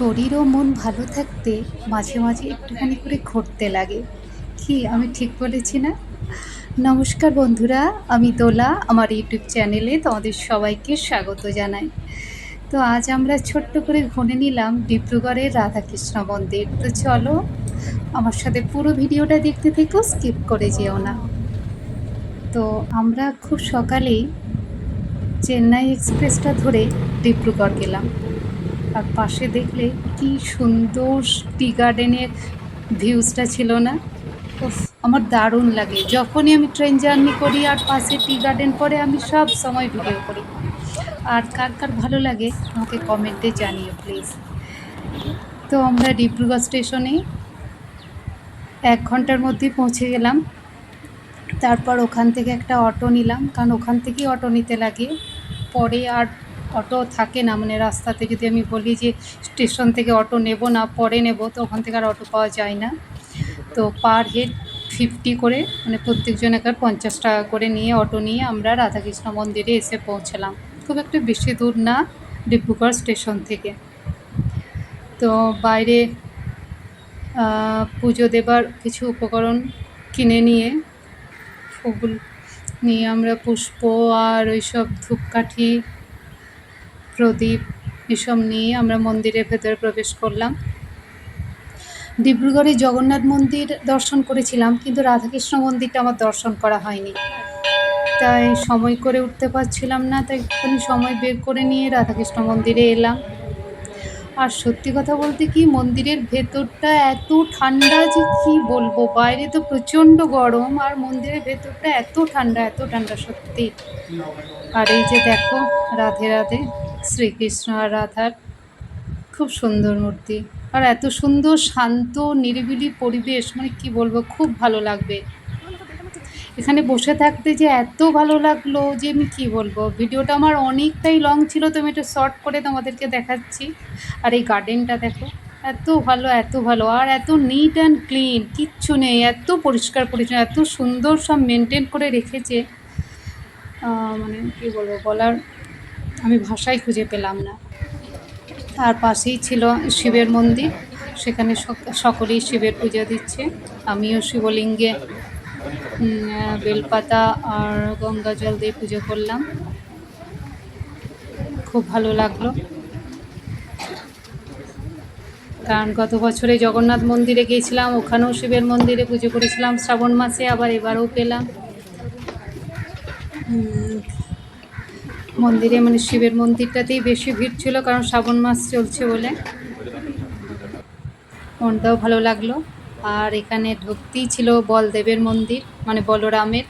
শরীর ও মন ভালো থাকতে মাঝে মাঝে একটুখানি করে ঘুরতে লাগে। কি, আমি ঠিক বলেছি না? নমস্কার বন্ধুরা, আমি দোলা, আমার ইউটিউব চ্যানেলে তোমাদের সবাইকে স্বাগত জানাই। তো আজ আমরা ছোট্ট করে ঘুরে নিলাম ডিব্রুগড়ের রাধাকৃষ্ণ মন্দির। তো চলো, আমার সাথে পুরো ভিডিওটা দেখতে থেকেও স্কিপ করে যেও না। তো আমরা খুব সকালেই চেন্নাই এক্সপ্রেসটা ধরে ডিব্রুগড় গেলাম। আর পাশে দেখলে কি সুন্দর টি গার্ডেনের ভিউজটা ছিল না? আমার দারুণ লাগে। যখনই আমি ট্রেন জার্নি করি আর পাশে টি গার্ডেন পরে আমি সব সময় ভিডিও করি। আর কার কার ভালো লাগে, আমাকে কমেন্টে জানিও, প্লিজ। তো আমরা ডিব্রুগড় স্টেশনে এক ঘণ্টার মধ্যে পৌঁছে গেলাম। তারপর ওখান থেকে একটা অটো নিলাম, কারণ ওখান থেকেই অটো নিতে লাগে। পরে আর অটো থাকে না মানে রাস্তাতে যদি আমি বলি যে স্টেশন থেকে অটো নেব না, পরে নেব, তো ওখান থেকে আর অটো পাওয়া যায় না। তো পার হেড ফিফটি করে মানে প্রত্যেকজন একার পঞ্চাশ টাকা করে নিয়ে অটো নিয়ে আমরা রাধাকৃষ্ণ মন্দিরে এসে পৌঁছলাম। খুব একটা বেশি দূর না, ডিব্রুগড় স্টেশন থেকে। তো বাইরে পুজো দেবার কিছু উপকরণ কিনে নিয়ে, ফুল নিয়ে আমরা পুষ্প আর ওইসব ধূপকাঠি প্রদীপ এসব নিয়ে আমরা মন্দিরের ভেতরে প্রবেশ করলাম। ডিব্রুগড়ে জগন্নাথ মন্দির দর্শন করেছিলাম, কিন্তু রাধাকৃষ্ণ মন্দিরটা আমার দর্শন করা হয়নি। তাই সময় করে উঠতে পারছিলাম না, তাই একটুখানি সময় বের করে নিয়ে রাধাকৃষ্ণ মন্দিরে এলাম। আর সত্যি কথা বলতে কি, মন্দিরের ভেতরটা এত ঠান্ডা যে কি বলব, বাইরে তো প্রচণ্ড গরম, আর মন্দিরের ভেতরটা এত ঠান্ডা এত ঠান্ডা সত্যি। আর এই যে দেখো, রাধে রাধে। শ্রীকৃষ্ণ আর রাধার খুব সুন্দর মূর্তি। আর এত সুন্দর, শান্ত, নিরিবিলি পরিবেশ মানে কি বলব, খুব ভালো লাগবে। এখানে বসে থাকতে যে এত ভালো লাগল যে আমি কি বলব? ভিডিওটা আমার অনেকটাই লং ছিল, তো আমি একটু শর্ট করে তোমাদেরকে দেখাচ্ছি। আর এই গার্ডেনটা দেখো, এত ভালো এত ভালো, আর এত নিট অ্যান্ড ক্লিন কিচ্ছু নেই, এত পরিষ্কার পরিচ্ছন্ন, এত সুন্দর সব মেনটেন করে রেখেছে। মানে কি বলব, বলার আমি ভাষাই খুঁজে পেলাম না। তার পাশেই ছিল শিবের মন্দির। সেখানে সক- সকলেই শিবের পুজো দিচ্ছে। আমিও শিবলিঙ্গে বেলপাতা আর গঙ্গা জল দিয়ে পুজো করলাম। খুব ভালো লাগল। কারণ গত বছরে জগন্নাথ মন্দিরে গিয়েছিলাম, ওখানেও শিবের মন্দিরে পুজো করেছিলাম। শ্রাবণ মাসে আবার এবারও পেলাম। মন্দিরে মানে শিবের মন্দিরটাতেই বেশি ভিড় ছিল, কারণ শ্রাবণ মাস চলছে বলে। মনটাও ভালো লাগল। আর এখানে ঢুকতেই ছিল বলদেবের মন্দির মানে বলরামের।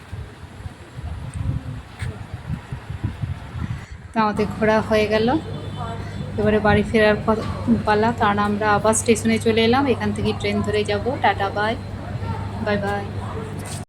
তা আমাদের ঘোরা হয়ে গেল। এবারে বাড়ি ফেরার পালা কারণ আমরা আবার স্টেশনে চলে এলাম। এখান থেকে ট্রেন ধরে যাব। Tata, bye. Bye bye.